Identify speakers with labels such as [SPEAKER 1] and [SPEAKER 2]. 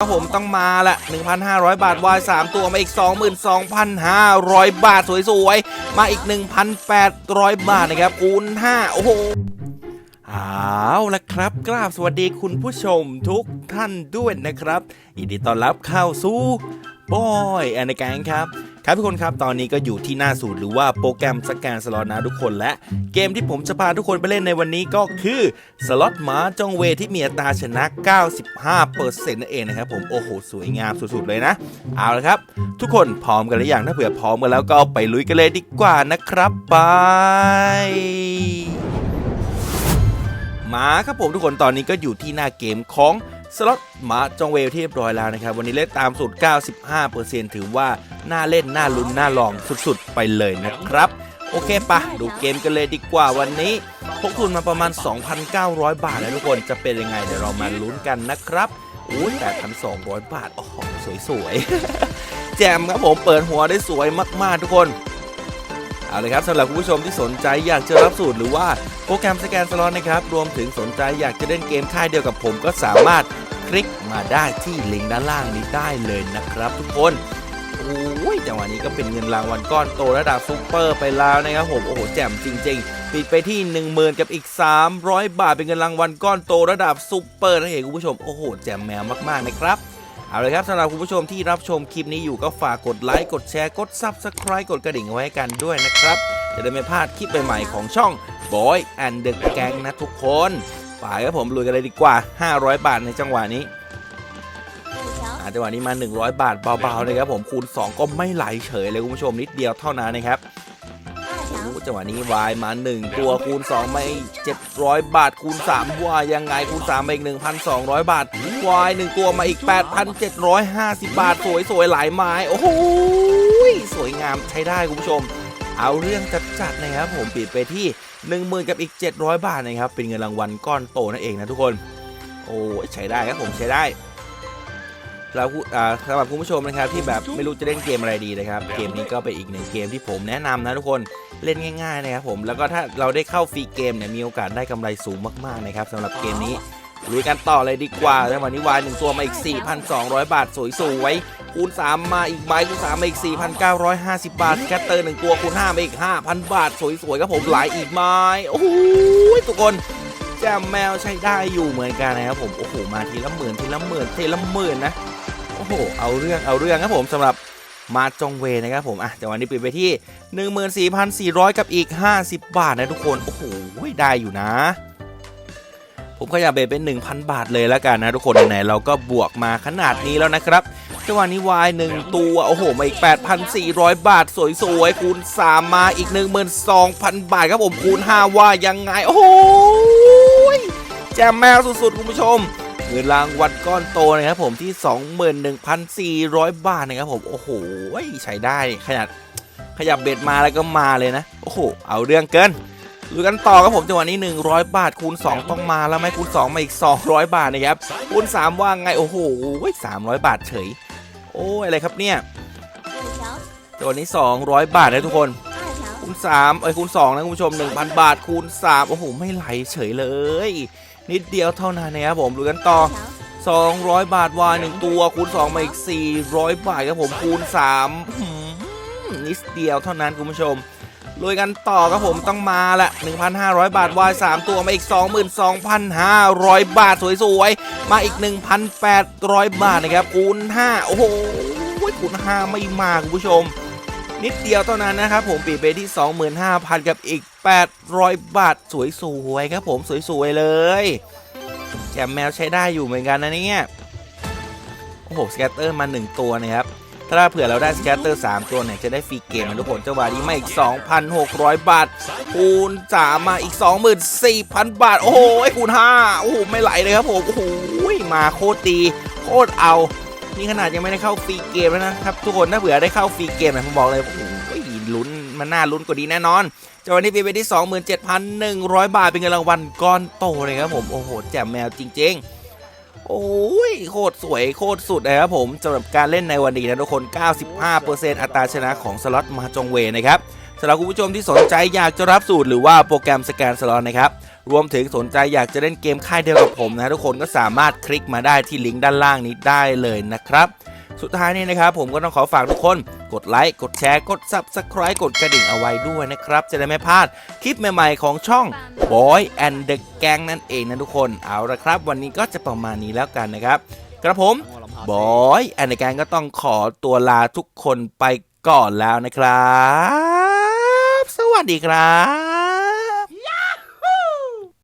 [SPEAKER 1] ครับผมต้องมาละ 1,500 บาท วาย 3 ตัวมาอีก 22,500 บาท สวย ๆ มาอีก 1,800 บาท นะครับคูณ5โอ้โหเอาละครับ กราบสวัสดีคุณผู้ชมทุกท่านด้วยนะครับยินดีต้อนรับเข้าสู่ บอยแอนด์แกงครับ ครับทุกคนครับตอนนี้ก็อยู่ที่หน้าสูตรหรือว่าโปรแกรมสแกนสล็อตนะทุกคนและเกมที่ผมจะพาทุกคนไปเล่นในวันนี้ก็คือสล็อตหมาจงเวที่มีอัตราชนะ 95%นั่นเองนะครับผมโอ้โห สวยงามสุดๆเลยนะ เอาละครับ ทุกคนพร้อมกันหรือยังถ้าเผื่อพร้อมกันแล้วก็ไปลุยกันเลยดีกว่านะครับไปมาครับผมทุกคนตอนนี้ก็อยู่ที่หน้าเกมของ สล็อตหมาจองเวลที่เรียบร้อยแล้วนะครับ วันนี้เล่นตามสูตร 95%ถือว่าน่าเล่น น่าลุ้น น่าลองสุดๆ ไปเลยนะครับ โอเคปะดูเกมกันเลยดีกว่าวันนี้พกทุนมาประมาณ 2,900 บาทแล้วทุกคนจะเป็นยังไง เดี๋ยวเรามาลุ้นกันนะครับอุ้ย8,200 บาทโอ้โหสวยๆ แจมครับผมเปิดหัวได้สวยมากๆทุกคนเอาเลยครับสำหรับคุณผู้ชมที่สนใจอยากจะรับสูตรหรือว่า โปรแกรมสแกนสล็อตนะครับ รวมถึงสนใจอยากจะเล่นเกมค่ายเดียวกับผมก็สามารถคลิกมาได้ที่ลิงก์ด้านล่างนี้ได้เลยนะครับทุกคนโอ้ยจังหวะนี้ก็เป็นเงินรางวัลก้อนโตระดับซุปเปอร์ไปแล้วนะครับผมโอ้โหแจ่มจริง ๆ ปิดไปที่ 10,000 กับอีก 300 บาทเป็นเงินรางวัลก้อนโตระดับซุปเปอร์นะเห็นคุณผู้ชมโอ้โหแจ่มแมวมากๆนะครับเอาเลยครับสำหรับคุณผู้ชมที่รับชมคลิปนี้อยู่ก็ฝากกดไลค์กดแชร์กด Subscribe กดกระดิ่งไว้ให้กันด้วยนะครับ จะได้ไม่พลาดคลิปใหม่ๆของช่อง Boy and the Gang นะทุกคนไปครับผมลุยกันเลยดีกว่า 500 บาทในจังหวะนี้อ่าจังหวะนี้มา 100 บาทเบาๆเลยครับผมคูณ 2 ก็ไม่ไหลเฉยเลยคุณผู้ชมนิดเดียวเท่านั้นนะครับโอ้โหจังหวะนี้วายมา 1 ตัวคูณ2มาอีก700 บาทคูณ 3 วายยังไงคูณ3มาอีก 1,200 บาท วาย 1 ตัวมาอีก 8,750 บาท สวยๆ หลายไม้ โอ้โหสวยงามใช้ได้คุณผู้ชม เอาเรื่องจัดๆนะครับผมปิดไปที่10,000กับอีก 700 บาทนะครับเป็นเงินรางวัลก้อนโตนั่นเองนะทุกคน โอ้ยใช้ได้ครับผมใช้ได้แล้วอ่าสำหรับคุณผู้ชมนะครับที่แบบไม่รู้จะเล่นเกมอะไรดีนะครับเกมนี้ก็เป็นอีกหนึ่งเกมที่ผมแนะนำนะทุกคนเล่นง่ายๆนะครับผมแล้วก็ถ้าเราได้เข้าฟรีเกมเนี่ยมีโอกาสได้กำไรสูงมากๆนะครับสำหรับเกมนี้ลุยกันต่อเลยดีกว่าแล้ววันนี้วายหนึ่งตัวมาอีก 4,200 บาทสวยๆไว้ คูณ 3 มาอีกใบคูณ 3 มาอีก 4,950 บาท แคตเตอร์หนึ่งตัวคูณ 5 มาอีก 5,000 บาท สวยๆครับผมหลายอีกไม้โอ้โหทุกคนแจมแมวใช้ได้อยู่เหมือนกันนะครับผมโอ้โหมาทีละหมื่นทีละหมื่นทีละหมื่นนะโอ้โหเอาเรื่องเอาเรื่องครับผมสำหรับมาจงเวนะครับผมอะจังหวะนี้ปิดไปที่ 14,400 กับอีก 50 บาทนะทุกคน โอ้โหได้อยู่นะ ผมขยับเบรเป็น 1,000 บาทเลยแล้วกันนะทุกคนไหนเราก็บวกมาขนาดนี้แล้วนะครับจังหวะนี้วาย1ตัวโอ้โหมาอีก 8,400 บาท สวยๆคูณ 3 มาอีก 12,000 บาทครับผมคูณ 5 ว่ายังไง โอ้โหแจมแมวสุดๆ คุณผู้ชมเงินรางวัลก้อนโตนะครับผมที่ 21,400 บาทนะครับผมโอ้โหใช้ได้ขนาดขยับเบ็ดมาแล้วก็มาเลยนะ โอ้โห เอาเรื่องเกิน ดูกันต่อครับผมจังหวะนี้ 100 บาทคูณ 2 ต้องมาแล้วไหมคูณ 2 มาอีก 200 บาทนะครับคูณ 3 ว่าไง โอ้โห300บาทเฉย โอ้ยอะไรครับเนี่ยจังหวะนี้ 200 บาทนะทุกคน คูณ3เอ้ยคูณ 2 นะคุณผู้ชม 1,000 บาทคูณ 3 โอ้โห ไม่ไหลเฉยเลย นิดเดียวเท่านั้นนะครับผมดูกันต่อ 200 บาทวายหนึ่งตัวคูณ 2 มาอีก 400 บาทครับผมคูณ3นิดเดียวเท่านั้นคุณผู้ชม ลุยกันต่อครับผมต้องมาละ1,500 บาทวาย 3 ตัวมาอีก 22,500 บาทสวยๆ มาอีก 1,800 บาทนะครับคูณ5โอ้โหคูณ5ไม่มาคุณผู้ชม นิดเดียวเท่านั้นนะครับผมปิดไปที่ 25,000 กับอีก 800 บาทสวยๆครับผมสวยๆเลยแจมแมวใช้ได้อยู่เหมือนกันนะเนี่ยโอ้โหสแกตเตอร์มา 1 ตัวนะครับ ถ้าเผื่อเราได้สแกตเตอร์3ตัวเนี่ยจะได้ฟรีเกมนะทุกคนจังหวะนี้มาอีก 2,600 บาทคูณ3มาอีก 24,000 บาท โอ้โหไอคูณ5โอ้โหไม่ไหลเลยครับผมโอ้โหมาโคตรดีโคตรเอานี่ขนาดยังไม่ได้เข้าฟรีเกมแล้วนะครับทุกคนถ้าเผื่อได้เข้าฟรีเกมเนี่ยผมบอกเลยโอ้โหลุ้นมันน่าลุ้นกว่าดีแน่นอนจังหวะนี้ปีไปที่ 27,100 บาทเป็นเงินรางวัลก้อนโตเลยครับผมโอ้โหแจ่มแมวจริง ๆ โอ้ยโคตรสวยโคตรสุดเลยครับผมสำหรับการเล่นในวันนี้นะทุกคน 95%อัตราชนะของสล็อตมาจงเวนะครับสำหรับคุณผู้ชมที่สนใจอยากจะรับสูตรหรือว่าโปรแกรมสแกนสล็อตนะครับรวมถึงสนใจอยากจะเล่นเกมค่ายเดียวกับผมนะทุกคนก็สามารถคลิกมาได้ที่ลิงก์ด้านล่างนี้ได้เลยนะครับ สุดท้ายนี้นะครับผมก็ต้องขอฝากทุกคน กดไลค์ กดแชร์ กด Subscribe กดกระดิ่งเอาไว้ด้วยนะครับ จะได้ไม่พลาดคลิปใหม่ๆของช่อง Boy and the Gang นั่นเองนะทุกคนเอาละครับ วันนี้ก็จะประมาณนี้แล้วกันนะครับ กระผมบอยแอนด์แกงก็ต้องขอตัวลาทุกคนไปก่อนแล้วนะครับ สวัสดีครับ